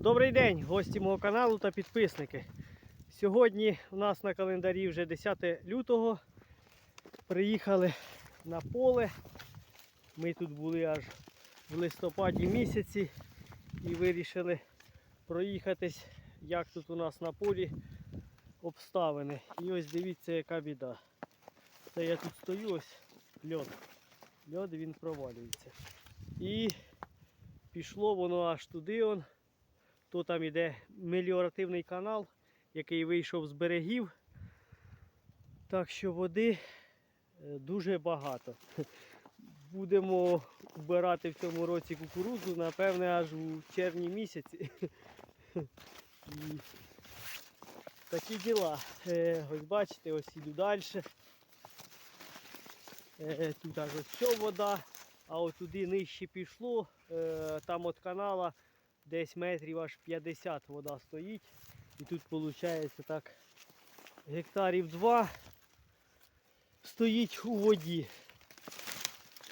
Добрий день, гості мого каналу та підписники. Сьогодні у нас на календарі вже 10 лютого. Приїхали на поле. Ми тут були аж в листопаді місяці і вирішили проїхатись, як тут у нас на полі обставини. І ось дивіться, яка біда. Це я тут стою, ось льод. Льод він провалюється. І пішло воно аж туди. Он. То там іде меліоративний канал, який вийшов з берегів. Так що води е, дуже багато. Будемо вбирати в цьому році кукурудзу, напевне, аж у червні місяці. І такі діла. Е, Ось бачите, ось іду далі. Е, Тут аж ось що вода, а от туди нижче пішло, там от канала десь метрів аж 50 вода стоїть. І тут виходить так гектарів 2 стоїть у воді.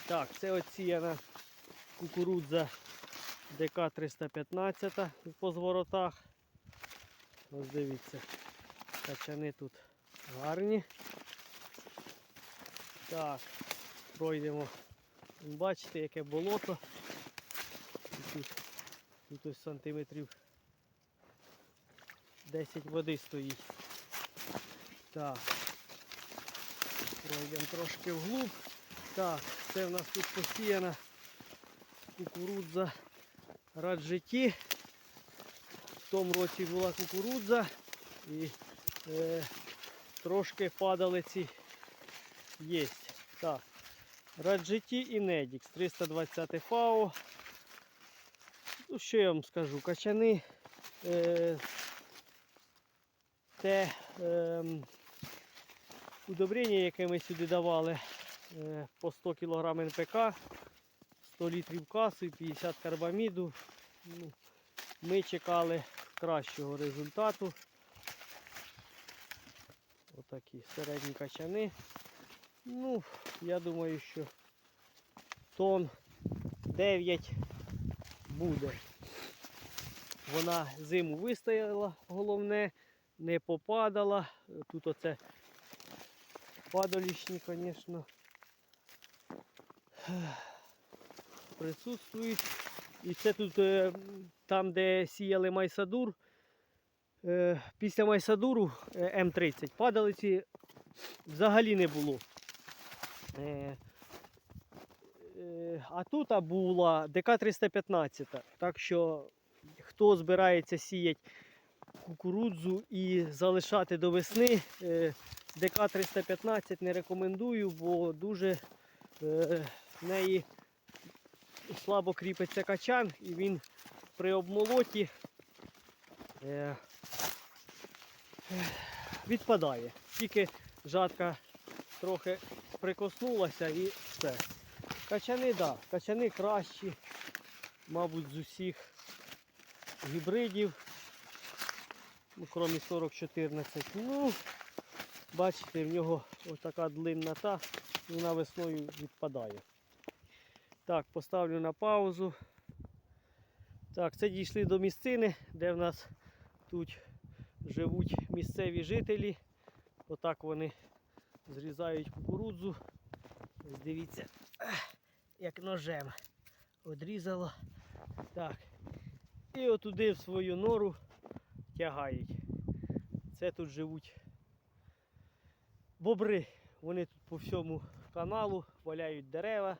Так, це оціяна кукурудза ДК 315 по зворотах. Ось дивіться, качани тут гарні. Так, пройдемо. Бачите, яке болото. І тут Тут ось сантиметрів 10 води стоїть. Так. Пройдемо трошки вглуб. Так, це в нас тут посіяна кукурудза раджеті. В тому році була кукурудза і е, трошки падалиці є. Так. Раджеті і Недікс 320 ФАО. Ну, що я вам скажу? Качани е, те е, удобрення, яке ми сюди давали е, по 100 кг НПК, 100 літрів касу і 50 карбаміду. Ну, ми чекали кращого результату. Отакі середні качани. Ну, я думаю, що тон 9 буде. Вона зиму вистояла, головне, не попадала. Тут оце падалішні, звісно, присутствують. І це тут е, там, де сіяли майсадур. е, Після майсадуру е, М30 падалиці взагалі не було. А тут була ДК-315. Так що хто збирається сіяти кукурудзу і залишати до весни, е, ДК-315 не рекомендую, бо дуже е, в неї слабо кріпиться качан і він при обмолоті е, відпадає. Тільки жатка трохи прикоснулася і все. Качани, так, да, качани кращі, мабуть, з усіх гібридів. Ну, крім 4014. Ну, бачите, в нього ось така длиннота, вона весною відпадає. Так, поставлю на паузу. Так, це дійшли до місцини, де в нас тут живуть місцеві жителі. Отак вони зрізають кукурудзу. Дивіться як ножем одрізало. Так. І отуди в свою нору тягають. Це тут живуть бобри. Вони тут по всьому каналу валяють дерева,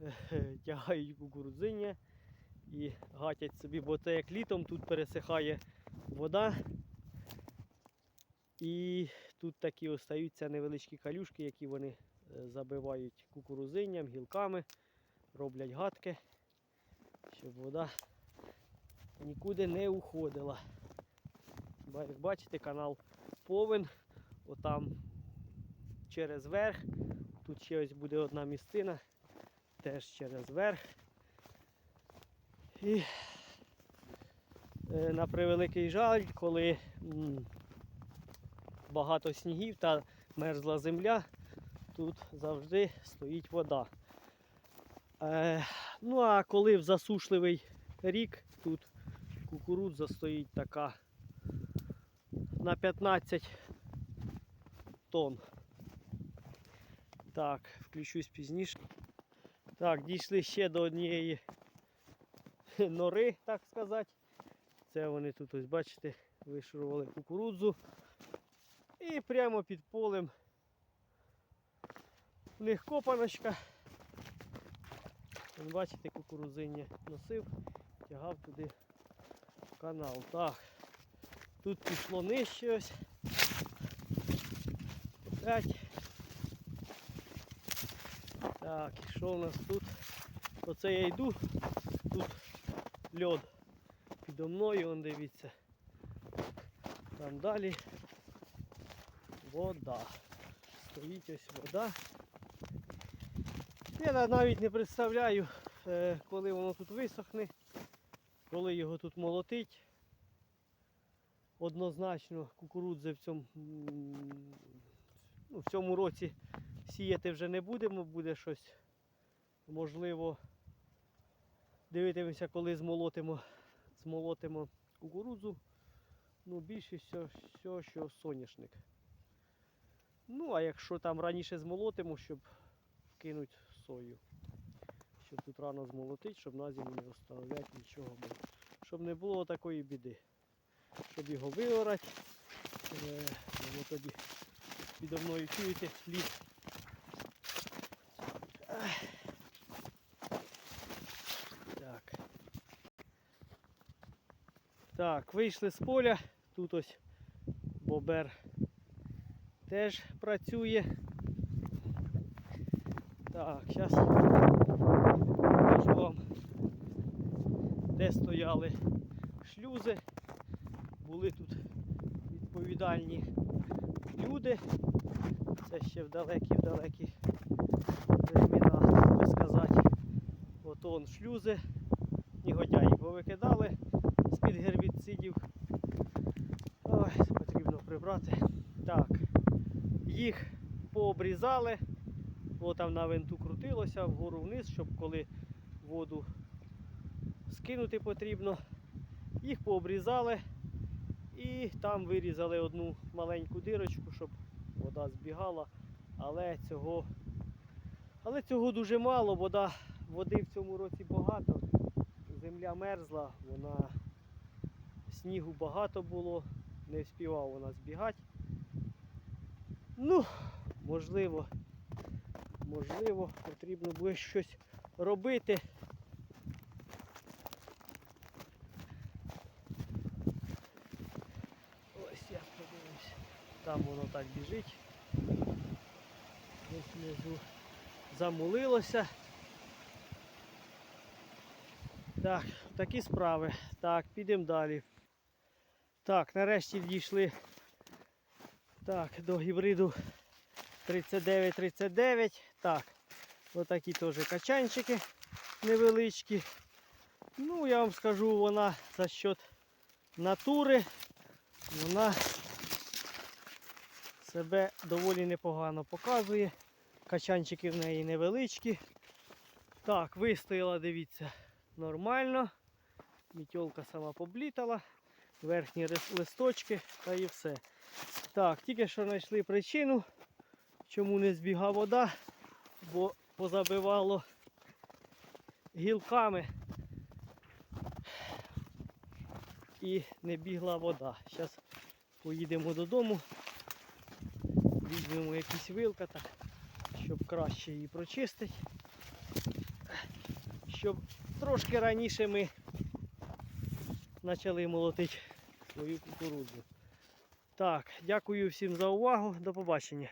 тягають кукурудзиння і гатять собі, бо це як літом тут пересихає вода. І тут такі остаються невеличкі калюшки, які вони забивають кукурузинням, гілками, роблять гадки, щоб вода нікуди не уходила. Як бачите, канал повен, отам через верх. Тут ще ось буде одна місцина, теж через верх. І е, на превеликий жаль, коли багато снігів та мерзла земля, тут завжди стоїть вода. Е, Ну а коли в засушливий рік тут Кукурудза стоїть така на 15 тонн. Так, включусь пізніше. Так, дійшли ще до однієї нори, так сказати. Це вони тут, ось бачите, вишурували кукурудзу. І прямо під полем в них копаночка. Вон, Бачите, кукурузиння носив, тягав туди канал. Так, тут пішло нижче ось. Опять. Так, і що у нас тут? Оце я йду, тут льод підо мною, он дивіться. Там далі вода. Стоїть ось вода. Я навіть не представляю, е, коли воно тут висохне, коли його тут молотить. Однозначно кукурудзи в цьому, ну, в цьому році сіяти вже не будемо, буде щось можливо. Дивитимемося, коли змолотимо, змолотимо кукурудзу. Ну, більше всього, всього, що соняшник. Ну, а якщо там раніше змолотимо, щоб вкинуть сою. Щоб тут рано змолотить, щоб на зиму не оставляти нічого. бо Щоб не було такої біди. Щоб його виорати. Е, тоді підо мною чуєте ліс. Так. Так, вийшли з поля. Тут ось бобер теж працює. Так, зараз покажу вам, де стояли шлюзи. Були тут відповідальні люди. Це ще в далекі-далекі би сказати. От он шлюзи, негодяї повикидали з-під гербіцидів. Ой, потрібно прибрати. Так, їх пообрізали. О, там на винту крутилося вгору вниз, щоб коли воду скинути потрібно. Їх пообрізали і там вирізали одну маленьку дирочку, щоб вода збігала. Але цього, але цього дуже мало, вода, води в цьому році багато. Земля мерзла, вона снігу багато було, не вспівав вона збігати. Ну, можливо, можливо, потрібно буде щось робити. Ось я подивлюсь. Там воно так біжить. Десь внизу замулилося. Так, такі справи. Так, підемо далі. Так, нарешті дійшли так, до гібриду 3939. Так, отакі теж качанчики невеличкі. Ну, я вам скажу, вона за счет натури, вона себе доволі непогано показує. Качанчики в неї невеличкі. Так, вистояла, дивіться, нормально. Мітьолка сама поблітала. Верхні листочки та і все. Так, тільки що знайшли причину, чому не збігла вода, бо позабивало гілками і не бігла вода. Зараз поїдемо додому, візьмемо якісь вилка, так, щоб краще її прочистити. Щоб трошки раніше ми почали молотити свою кукурудзу. Так, дякую всім за увагу. До побачення.